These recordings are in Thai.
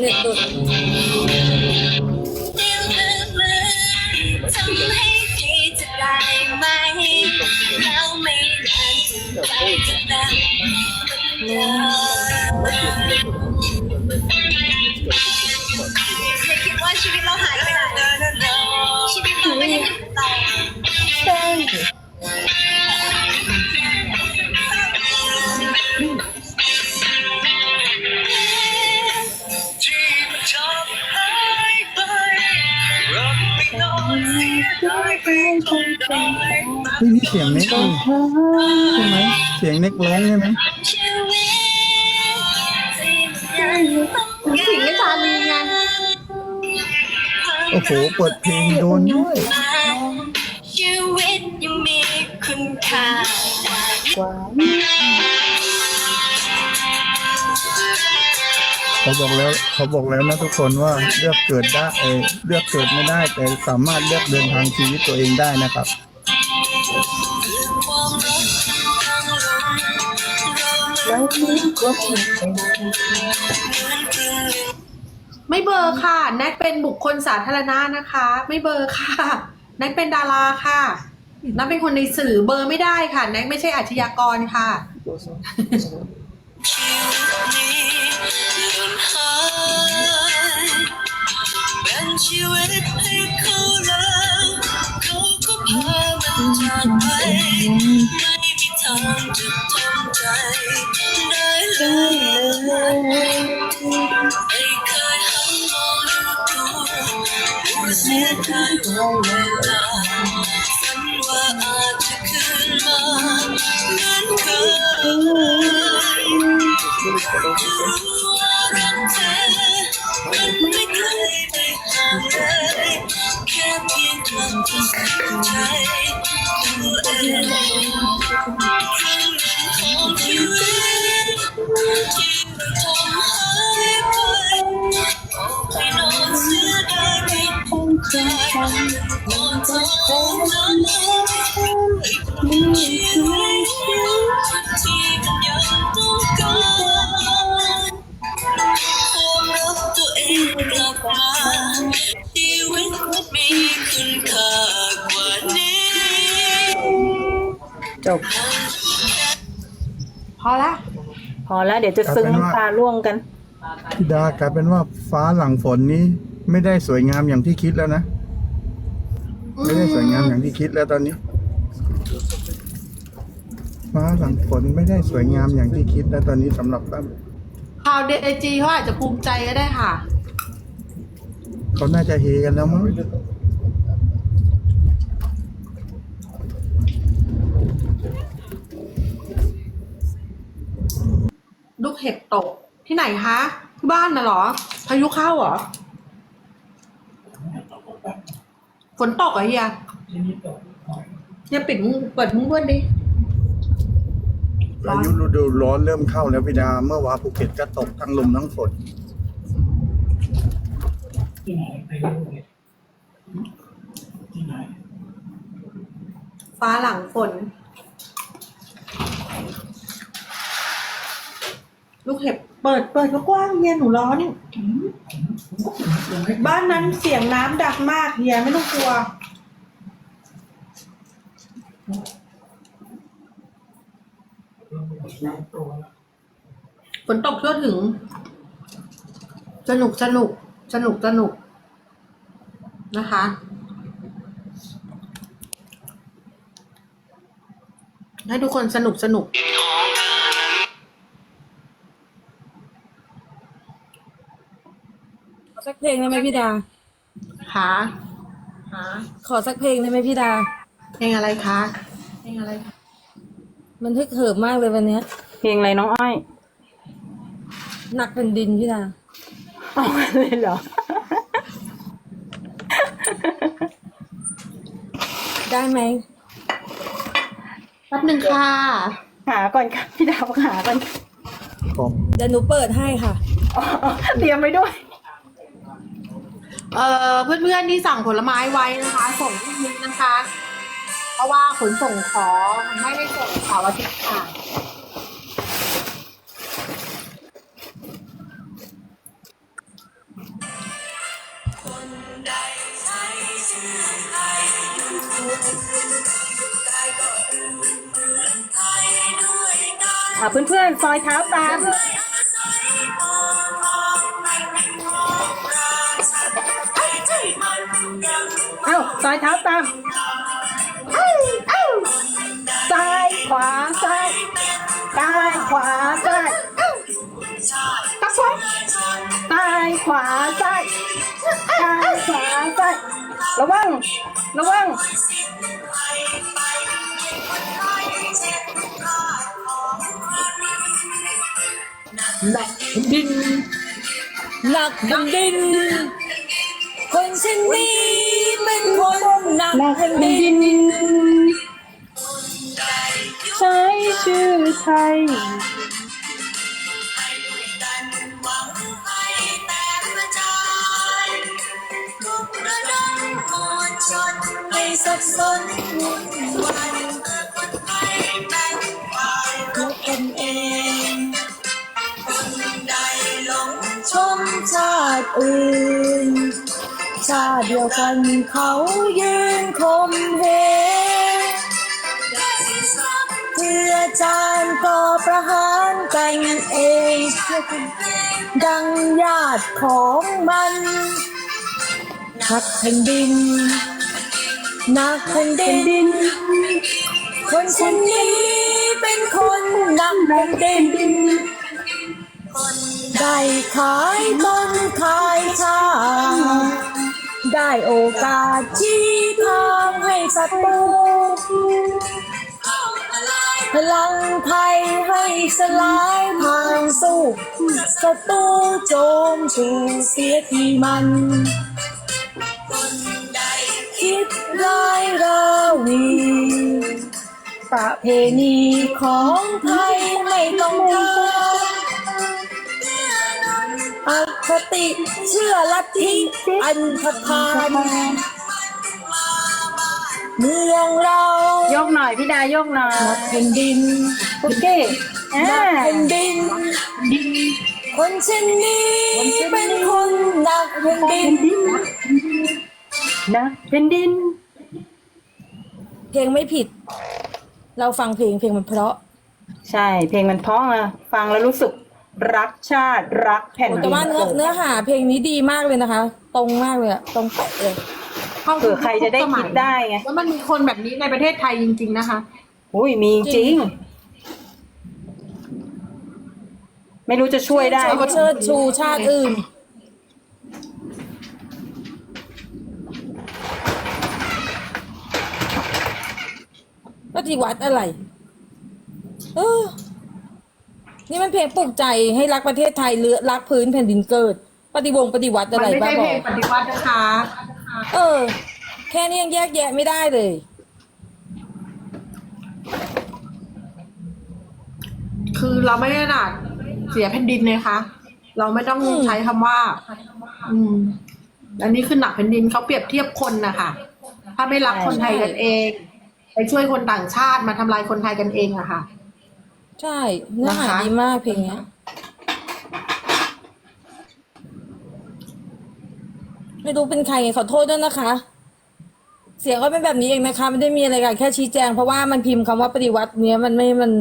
เน็ตดุ เสียงเน็กใช่ไหมเสียงเน็กร้องใช่ไหมชีวิตที่มันยังต้องถึงไม่ชาลีไงโอ้โหเปิดเพลงโดนด้วยชีวิตยังมีคุณค่ากว่าเขาบอกแล้วเขาบอกแล้วนะทุกคนว่าเลือกเกิดได้เลือกเกิดไม่ได้ แต่สามารถเลือกเดินทางชีวิตตัวเองได้นะครับ แล้วนี่ก็ถึงเป็นเหมือนครึ่งหนึ่งไม่เบอร์ค่ะ แน็กเป็นบุคคลสาธารณะนะคะ ไม่เบอร์ค่ะ แน็กเป็นดาราค่ะนักเป็นคนในสื่อเบอร์ไม่ได้ค่ะ แน็กไม่ใช่อาชญากรค่ะ ชีวิตนี้หล่นหายเป็นชีวิตเข รู้เสียดายวันเวลาฝันว่าอาจจะคืนมานั้นเคยรู้ว่ารักเธอมันไม่เคยได้ห่างเลยแค่เพียงคำที่สักใจ ชีวิตที่มันยังต้องการความรักตัวเองกลับมาชีวิตมันมีคุณค่ากว่านี้ จบ พอละ พอแล้วเดี๋ยวจะซึ้งน้ำตาร่วงกันพี่ดากลายเป็นว่าฟ้าหลังฝนนี้ ไม่ได้สวยงามอย่างที่คิดแล้วนะ ไม่ได้สวยงามอย่างที่คิดแล้วตอนนี้ ฟ้าหลังฝนไม่ได้สวยงามอย่างที่คิดแล้วตอนนี้สำหรับตั้มข่าวเดไอจีเขาอาจจะภูมิใจก็ได้ค่ะ เขาน่าจะเฮกันแล้วมั้งลูกเห็บตกที่ไหนคะที่บ้านน่ะเหรอ พายุเข้าเหรอ ฝนตกเหรอเฮียเฮียปิดมุ้งเปิดมุ้งด้วยดิ พายุฤดูร้อนเริ่มเข้าแล้วพี่ดา เมื่อวานภูเก็ตก็ตกทั้งลมทั้งฝน ที่ไหนไปดูเนี่ยที่ไหนฟ้าหลังฝน ลูกเห็บเปิดเปิดก็กว้างเฮียหนูร้อนบ้านนั้นเสียงน้ำดังมากเฮียไม่ต้องกลัว น้ำตัวแล้ว ฝนตกทั่วถึง สนุกสนุก สนุกสนุกนะคะ ให้ทุกคนสนุกสนุกขอสักเพลงได้ไหมพี่ดาหาหาขอสักเพลงได้ไหมพี่ดา เพลงอะไรคะ เพลงอะไรคะ มันทึกเหิมมากเลยวันเนี้ยเพลงอะไรน้องอ้อย หนักเป็นดินพี่ดาเอาเลยเหรอ ได้ไหมแป๊บหนึ่งค่ะ หาก่อนค่ะพี่ดาวหาก่อนค่ะผมเดี๋ยวหนูเปิดให้ค่ะ อ๋อเตรียมไว้ด้วย เอ่อเพื่อนๆที่สั่งผลไม้ไว้นะคะ ส่งพรุ่งนี้นะคะ เพราะว่าขนส่งขอไม่ได้ส่งเสาร์อาทิตย์ค่ะอะเพื่อนๆซอยเท้าตามเอ้าซอยเท้าตาม ซ้ายขวาซ้ายซ้ายขวาซ้ายตะขวาซ้ายขวาซ้ายซ้ายขวาซ้ายระวังระวังหนักดินหนักดิน คนเช่นนี้เป็นคนหนักแผ่นดิน ใช้ชื่อไทย ให้สับสนวุ่นวายเมื่อคนไทยแบ่งฝ่ายรบกันเอง คนใดหลงชมชาติอื่น ชาเดียวกันเขายืนคมเหงเพื่อจานก่อประหารกันเอง ดังญาติของมัน นักแผ่นดิน นักแผ่นดิน คนคนนี้เป็นคนนักแผ่นดินได้ขายต้นขายชา ได้โอกาสชี้ทางให้ศัตรูพลังไทยให้สลายทางสู้ศัตรูโจมชูเสียทีมันคิดร้ายราวีประเพณีของไทยไม่ต้องกา คติ เชื่อลัทธิอันธพาลเมืองเรายกหน่อยพี่ดายกหน่อยนักแผ่นดินโอเคอ่านักแผ่นดิน คนเช่นนี้เป็นคนนักแผ่นดินนะแผ่นดิน เพลงไม่ผิด เราฟังเพลงเพลงมันเพราะ ใช่ เพลงมันเพราะอะฟังแล้วรู้สึก รักชาติรักแผ่นดินแต่ว่าเนื้อเนื้อหาเพลงนี้ดีมากเลยนะคะ ตรงมากเลยอะตรงเป๊ะเลยเผื่อใครจะได้คิดได้ไงว่ามันมีคนแบบนี้ในประเทศไทยจริง ๆ นะคะ อุ้ยมีจริง ไม่รู้จะช่วยได้เขาเชิดชูชาติอื่นปฏิวัติอะไร เออ นี่มันเพลงปลุกใจให้รักประเทศไทยเลือรักพื้นแผ่นดินเกิด ปฏิวงศ์ปฏิวัติมัอะไรไม่บ้าใช่บเพอลงปฏิวัตินะคะ เออ แค่นี้ยังแยกแยะไม่ได้เลย คือเราไม่ได้หนักเสียแผ่นดินเลยคะเราไม่ต้องอืม ใช้คำว่า อืมอันนี้คือหนักแผ่นดินเขาเปรียบเทียบคนนะคะถ้าไม่รักคนไทยกันเอง ไปช่วยคนต่างชาติมาทำลายคนไทยกันเองอะค่ะ ใช่เนื้อหานะคะ ดีมากเพลงเนี้ยไม่รู้เป็นใครไงขอโทษด้วยนะคะ เสียงก็เป็นแบบนี้เองนะคะ ไม่ได้มีอะไรกันแค่ชี้แจง เพราะว่ามันพิมพ์คำว่าปฏิวัติเนี้ยมันไม่มัน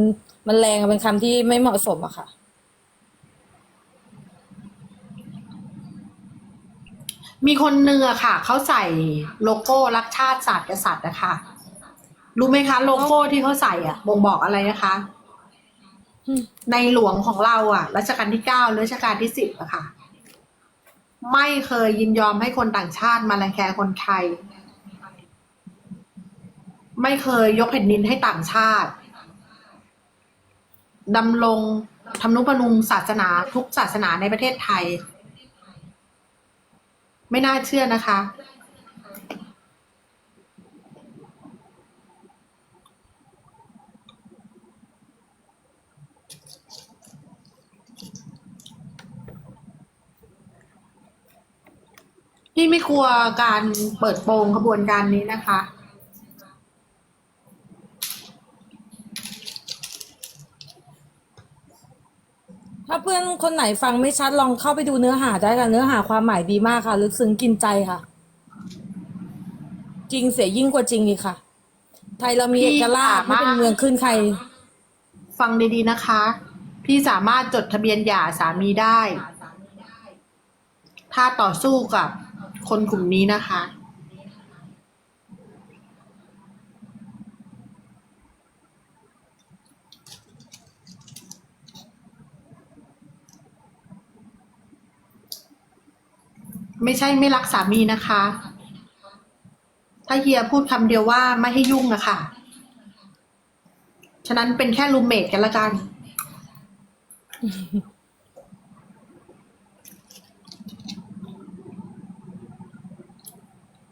มันแรงอะเป็นคำที่ไม่เหมาะสมอะค่ะ มีคนเนื้อะค่ะ เขาใส่โลโก้รักชาติศาสตร์กษัตริย์นะคะ รู้ไหมคะ โลโก้ที่เขาใส่อะบ่งบอกอะไรนะคะอืม ในหลวงของเราอะรัชกาลที่เก้าหรือรัชกาลที่สิบอะค่ะ ไม่เคยยินยอมให้คนต่างชาติมารังแกคนไทย ไม่เคยยกแผ่นดินให้ต่างชาติดำรงทำนุบำรุงศาสนาทุกศาสนาในประเทศไทย ไม่น่าเชื่อนะคะ พี่ไม่กลัวการเปิดโปงขบวนการนี้นะคะ ถ้าเพื่อนคนคนไหนฟังไม่ชัดลองเข้าไปดูเนื้อหาได้ค่ะเนื้อหาความหมายดีมากค่ะ ลึกซึ้งกินใจค่ะ จริงเสียยิ่งกว่าจริงอีกค่ะ ไทยเรามีเอกราชไม่เป็นเมืองขึ้นใคร ฟังดีๆนะคะ พี่สามารถจดทะเบียนหย่าสามีได้ ถ้าต่อสู้กับ คนกลุ่มนี้นะคะไม่ใช่ไม่รักสามีนะคะ ถ้าเฮียพูดคำเดียวว่าไม่ให้ยุ่งนะค่ะ ฉะนั้นเป็นแค่รูมเมทกันละกัน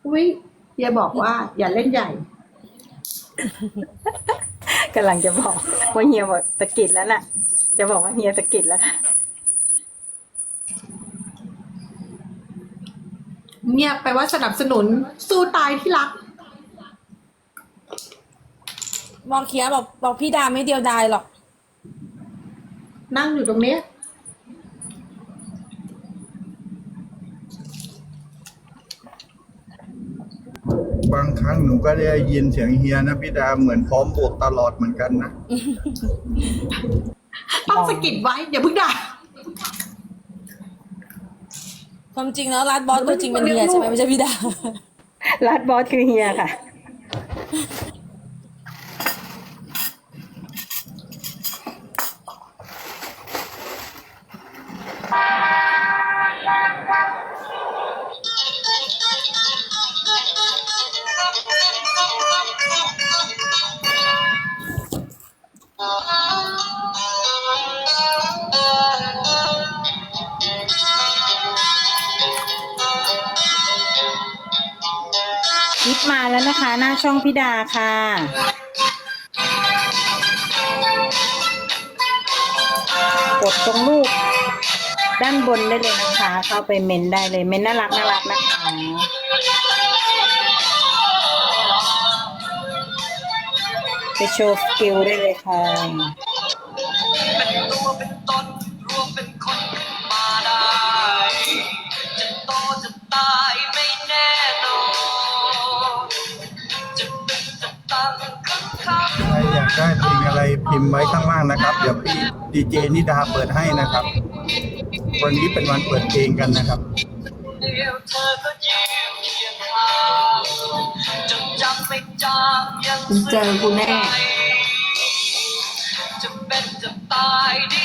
อุ้ยเฮียบอกว่า อย่าเล่นใหญ่ กำลังจะบอกว่าเฮียบอกตะกิดแล้วน่ะ จะบอกว่าเฮียตะกิดแล้วค่ะเนี่ยแปลว่าสนับสนุนสู้ตายที่รัก บอกเคียบอกบอกพี่ดาไม่เดียวดายหรอก นั่งอยู่ตรงเนี้ย บางครั้งหนูก็ได้ยินเสียงเฮียนะพี่ดาเหมือนพร้อมบวกตลอดเหมือนกันนะต้องสะกิดไว้อย่าเพิ่งด่าความจริงแล้วรัดบอสตัวจริงเป็นเฮียใช่ไหมไม่ใช่พี่ดา รัดบอสคือเฮียค่ะ ลิปมาแล้วนะคะ หน้าช่องพิดาค่ะ กดตรงรูปด้านบนได้เลยนะคะ เข้าไปเมนได้เลยเมนน่ารักน่ารักนะคะไปโชว์สกิลได้เลยค่ะ พิมพ์ไว้ข้างล่างนะครับ เดี๋ยวพี่ดีเจนิดาเปิดให้นะครับ วันนี้เป็นวันเปิดเพลงกันนะครับเดียวเธอก็ยืนเคียงข้างจนจำไม่จางยังเจอกูแน่จะเป็นจะตายดี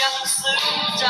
ยังซึ้งใจ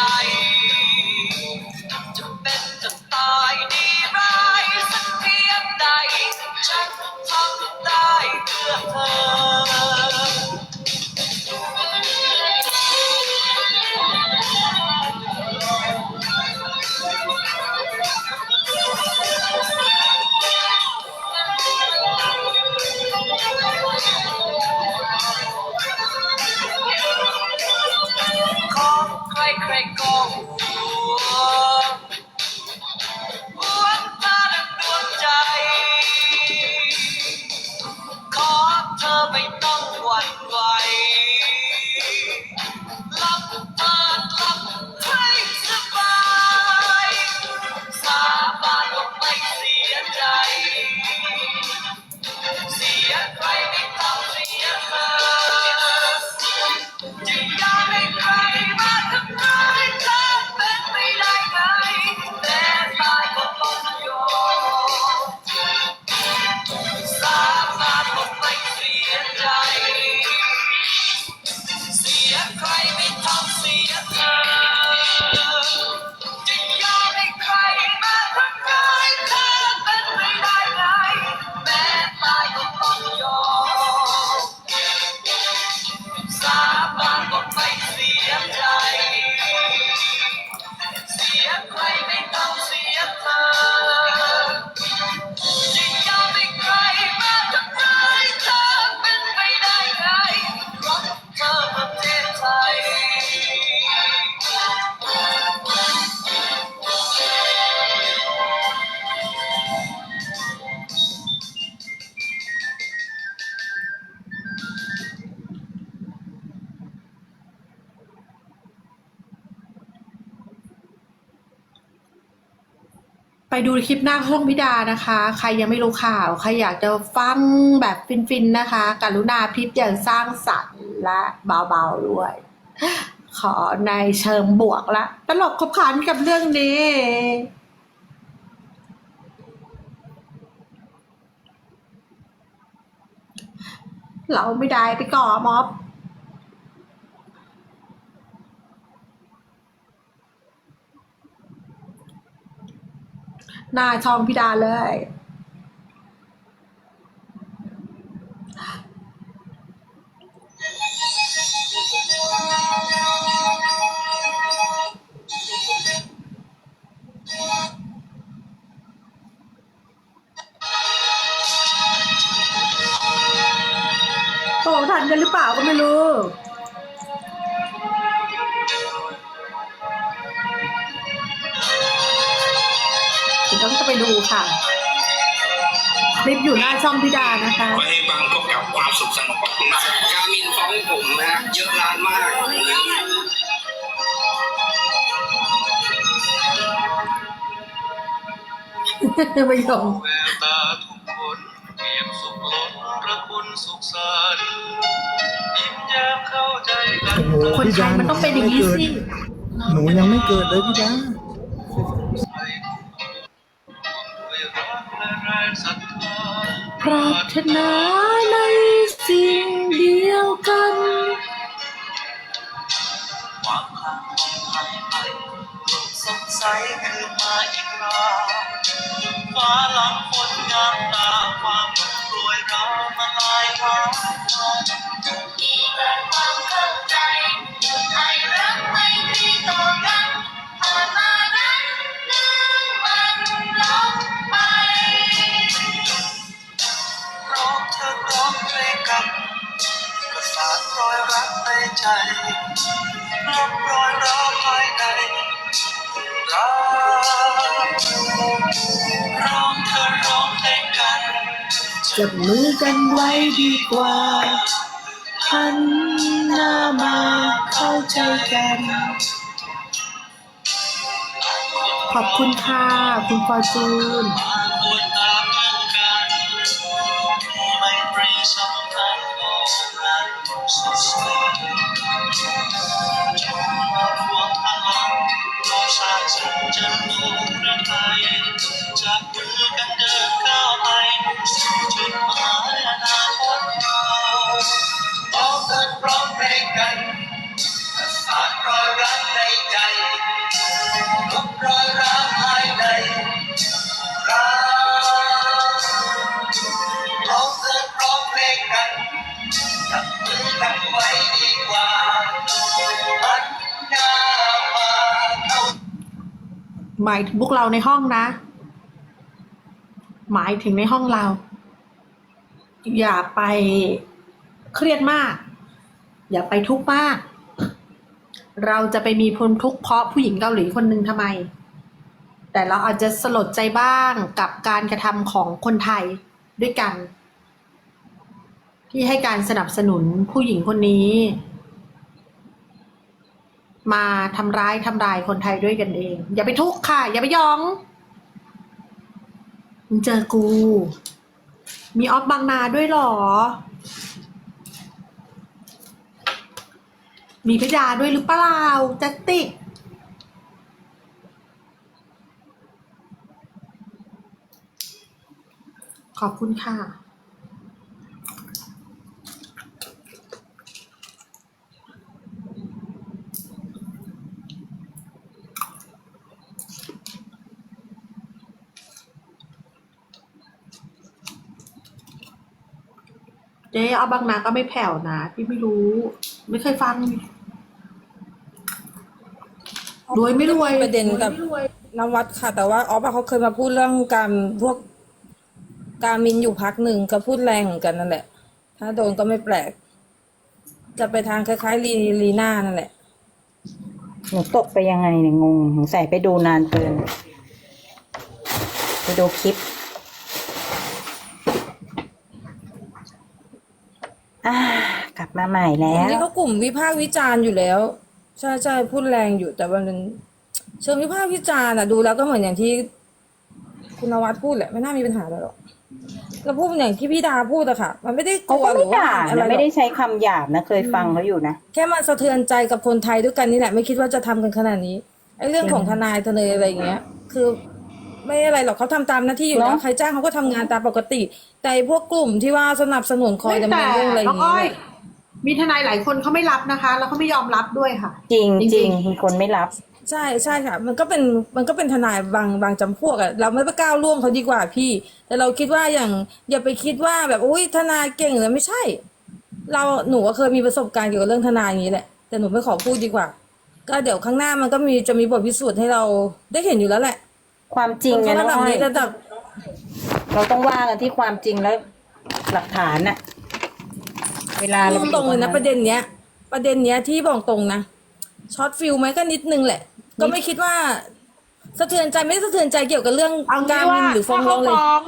ดูคลิปหน้าช่องพิดานะคะ ใครยังไม่รู้ข่าว ใครอยากจะฟังแบบฟินๆนะคะ กรุณาพิมพ์อย่างสร้างสรรค์และเบาๆด้วย ขอในเชิงบวกละ ตลกขบขันกับเรื่องนี้เราไม่ได้ไปก่อม็อบ หน้าช่องพิดาเลยโอ้ทันกันหรือเปล่าก็ไม่รู้ ไปดูค่ะ คลิปอยู่หน้าช่องพิดานะคะ ไว้ให้บังพบกับความสุขสนุกขอบคุณมากการมินฟ้องผมนะฮะเยอะล้านมากไม่ยอมแววตาทุกคนเปี่ยมสุขล้นพระคุณสุขสันต์ยิ้มแย้มเข้าใจกันโอ้โหคนพี่ไทดายมันต้องเป็นอย่างนี้สิ หนูยังไม่เกิดเลยพี่ดาด้ นาในสิ่งเดียวกัน ความขังของหายไปโลกสดใสคืนมาอีกคราฟ้าหลังฝนงามตาความรวยรามาลายทางมีแต่ความเข้าใจไทยรักไม่ตรีต่อกันผ่านมา ใจลบรอยร้าวภายในรักร้องเธอร้องเพลงกันจับมือกันไว้ดีกว่าหันหน้ามาเข้าใจกัน ขอบคุณค่ะ คุณฟอร์จูน กป หมายถึงพวกเราในห้องนะ หมายถึงในห้องเรา อย่าไปเครียดมาก อย่าไปทุกข์มาก เราจะไปมีพลทุกข์เพราะผู้หญิงเกาหลีคนหนึ่งทำไม แต่เราอาจจะสลดใจบ้างกับการกระทำของคนไทยด้วยกัน ที่ให้การสนับสนุนผู้หญิงคนนี้ มาทำร้ายทำลายคนไทยด้วยกันเอง อย่าไปทุกข์ค่ะ อย่าไปยองมึงเจอกู มีออฟบางนาด้วยหรอ มีพิดาด้วยหรือเปล่าจ็คติกขอบคุณค่ะ เจ๊เอาบางนาก็ไม่แผ่วนะพี่ไม่รู้ ไม่เคยฟัง รวยไม่รวยประเด็นกับนวัดค่ะ แต่ว่าออฟอะเขาเคยมาพูดเรื่องการพวกการมินอยู่พักหนึ่งก็พูดแรงเหมือนกันนั่นแหละ ถ้าโดนก็ไม่แปลก จะไปทางคล้ายๆลีลีน่านั่นแหละ หนูตกไปยังไงเนี่ยงงสงสัยไปดูนานเกิน ไปดูคลิป อ่ากลับ มาใหม่แล้อันวนี้ก็กลุ่มวิพากษ์วิจารณ์อยู่แล้ว ใช่ใช่พูดแรงอยู่แต่ว่ามันเชิงวิพากษ์วิจารณ์อะดูแล้วก็เหมือนอย่างที่ คุณนวัดพูดแหละไม่น่ามีปัญหาอะไรหรอกแล้วพูดอย่างที่พี่ดาพูดอะค่ะ มันไม่ได้กเขาลัวก็หรืไม่อว่าด่าอะไรหรนะอกไม่ได้ใช้คำหยาบนะเคยฟังเขาอยู่นะ แค่มันสะเทือนใจกับคนไทยด้วยกันนี่แหละไม่คิดว่าจะทำกันขนาดนี้ไอ้เรื่องของทนายทนายอะไรอย่างเงี้ย คือ ไม่อะไรหรอกเขาทำตามหน้าที่อยู่แล้วเนอะ ใครจ้างเขาก็ทำงานตามปกติ แต่ไอ้พวกกลุ่มที่ว่าสนับสนุนคอยดำเนินเรื่องอะไรอน้อย่างงเงี้อ้อยย มีทนายหลายคนเขาไม่รับนะคะ แล้วเขาไม่ยอมรับด้วยค่ะจริงจริงจริงมีคนไม่รับ ใช่ใช่ค่ะ มันก็เป็นมันก็เป็นทนายบางบางจำพวกอะเราไม่ไปก้าวล่วงเขาดีกว่าพี่ แต่เราคิดว่าอย่าง อย่าไปคิดว่าแบบอุ้ยทนายเก่งเลยไม่ใช่ เราหนูก็เคยมีประสบการณ์เกี่ยวกับเรื่องทนายอย่างนี้แหละแต่หนูไม่ขอพูดดีกว่า ก็เดี๋ยวข้างหน้ามันก็มีจะมีบทพิสูจน์ให้เราได้เห็นอยู่แล้วแหละ ความจริงคนไงเขาน้องระดับอ้อยนี้ระดับเราต้องว่ากันที่ความจริงแล้วหลักฐานน่ะ เวลาเราพูดตรงเลยนะประเด็นเนี้ย ประเด็นเนี้ยที่บอกตรงนะช็อตฟิลไหมก็นิดนึงแหละ ก็ไม่คิดว่าสะเทือนใจไม่ได้สะเทือนใจเกี่ยวกับเรื่องเอากางี้รว่าหรือฟ้องร้ถ้าองเขาเลยฟ้อง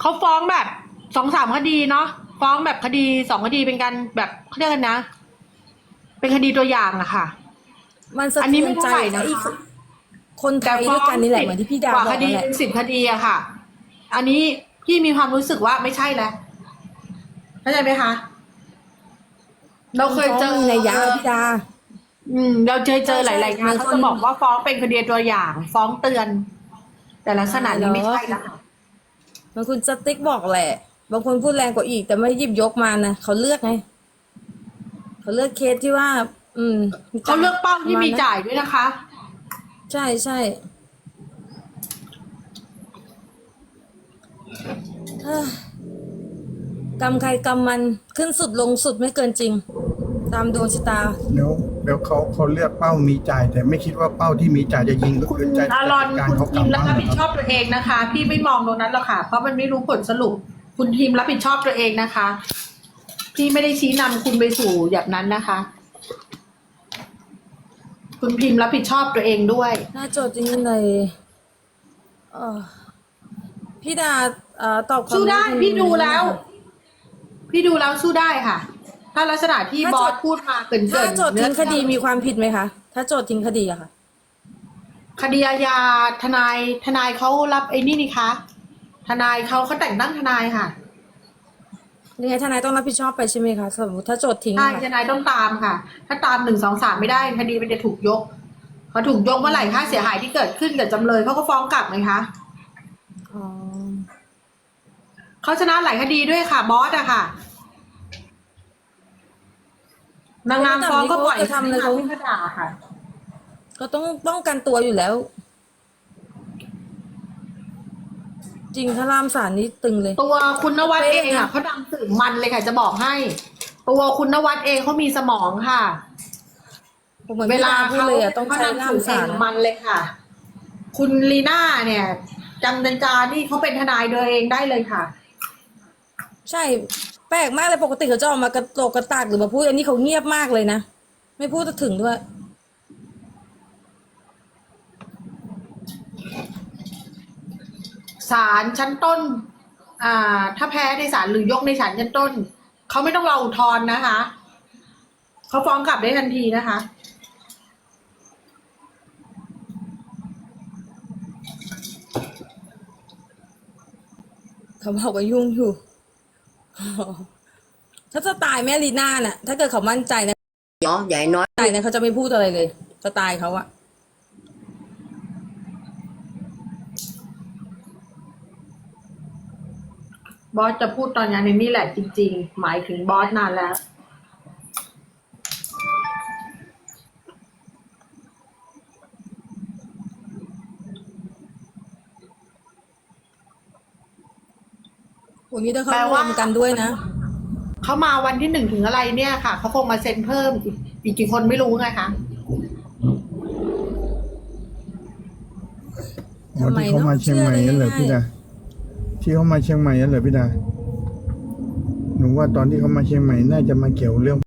เขาฟ้องแบบสองสามคดีเนาะฟ้องแบบคดีสองคดีเป็นการแบบเขาเรียกกันนะ เป็นคดีตัวอย่างอะค่ะ มันสะอันนี้เทืไม่อนใจเท่าไหร่นะคะไอ้คนไทยด้วยกันนี่แหละเหมือนที่พี่ดาวกว่าบอคกดีนั่นแหละเป็นสิบคดีอะค่ะ อันนี้พี่มีความรู้สึกว่าไม่ใช่แล้วเข้าใจไหมคะ เราเคยเจอฟ้งมีนัยยะพี่ดา อืม เราเคยเจอหลายๆงานใช่เขาจะบอกว่าฟ้องเป็นคดีตัวอย่าง ฟ้องเตือน แต่ลักษณะนี้เหรอไม่ใช่ละบางคนสติ๊กบอกแหละ บางคนพูดแรงกว่าอีก แต่ไม่หยิบยกมานะเขาเลือกไงเขาเลือกเคสที่ว่า อืมเขาเลือกเป้าที่มีประณนั้นจ่ายด้วยนะคะ ใช่ใช่เฮ้ย กรรมใครกรรมมันขึ้นสุดลงสุดไม่เกินจริง ตามดวงชะตา เดี๋ยวเดี๋ยวเขาเขาเลือกเป้ามีจ่าย แต่ไม่คิดว่าเป้าที่มีจ่ายจะยิงก็คุณคือใจอารอนการคุณเขากทีลับมแล้วบ้ารับนผิดชอบตัวเองนะคะ พี่ไม่มองตรงนั้นหรอกค่ะ เพราะมันไม่รู้ผลสรุป คุณทีมรับผิดชอบตัวเองนะคะ พี่ไม่ได้ชี้นำคุณไปสู่แบบนั้นนะคะ คุณพิมพ์รับผิดชอบตัวเองด้วย หน้าโจทย์จริงๆเลยเอ่อพี่ดาเอ่อตอบคำสู้ได้คุณพี่ดูแล้ว พี่ดูแล้วสู้ได้ค่ะ ถ้าลักษณะที่บอสพูดมาเกินเกิถ้านโจทย์ทิ้งคดีมีความผิดไหมคะ ถ้าโจทย์ทิ้งคดีอะค่ะ คดีอาญาทนายทนายเขารับไอ้นี่นี่คะทนายเขาเขาแต่งตั้งทนายค่ะยังไงทนายต้องรับผิดชอบไปใช่ไหมคะ สมมติถ้าโจทย์ทิ้งใช่อะทค่ะนายต้องตามค่ะ ถ้าตามหนึ่งสองสามไม่ได้คดีมันจะถูกยกพอถูกยกเมื่อไหร่ค่าเสียหายที่เกิดขึ้นกับจำเลยเขาก็ฟ้องกลับไหมคะ อ๋อ เขาชนะหลายคดีด้วยค่ะ บอสอะค่ะนางงามฟ้องก็ปล่อยเขาจะทำเลยเขาไม่ด่าค่ะก็ต้องป้องกันตัวอยู่แล้ว จริงถ้ารามสารนี้ตึงเลย ตัวคุณนวัดเป๊ะเองนะอะเขาดังสื่อมันเลยค่ะจะบอกให้ ตัวคุณนวัดเองเขามีสมองค่ะผมเหมือนเวเวลาลาพูดเขาเลยอะต้องเขาใช้นำรามสื่อเอสางรมันเลยค่ะ คุณลีน่าเนี่ยจังเดนจานี่เขาเป็นทนายโดยเองได้เลยค่ะ ใช่แปลกมากเลยปกติเขาจะออกมากระโตกกระตากหรือมาพูดอันนี้เขาเงียบมากเลยนะ ไม่พูดถึงด้วย ศาลชั้นต้น อ่า ถ้าแพ้ในศาลหรือยกในศาลชั้นต้น เขาไม่ต้องรออุทธรณ์นะคะ เขาฟ้องกลับได้ทันทีนะคะ เขาบอกว่ายุ่งอยู่ ถ้าสไตล์แม่ลีน่าน่ะ ถ้าเกิดเขามั่นใจนะเนาะใหญ่น้อยใจนะเขาจะไม่พูดอะไรเลยสไตล์เขาอะบอสจะพูดตอนนี้นี่แหละจริง ๆ หมายถึงบอสนานแล้ว นนี้ต้องเขาแปลรวว่ามกันด้วยนะ เขามาวันที่หนึ่งถึงอะไรเนี่ยค่ะ เขาคงมาเซ็นเพิ่มอีกอีกกี่คนไม่รู้ไงคะอ๋อที่เขามาเชียงใหม่นั่นเหรอพี่ดาที่เขามาเชียงใหม่นั่นเหรอพี่ดาหนูว่าตอนที่เขามาเชียงใหม่น่าจะมาเกี่ยวเรื่อง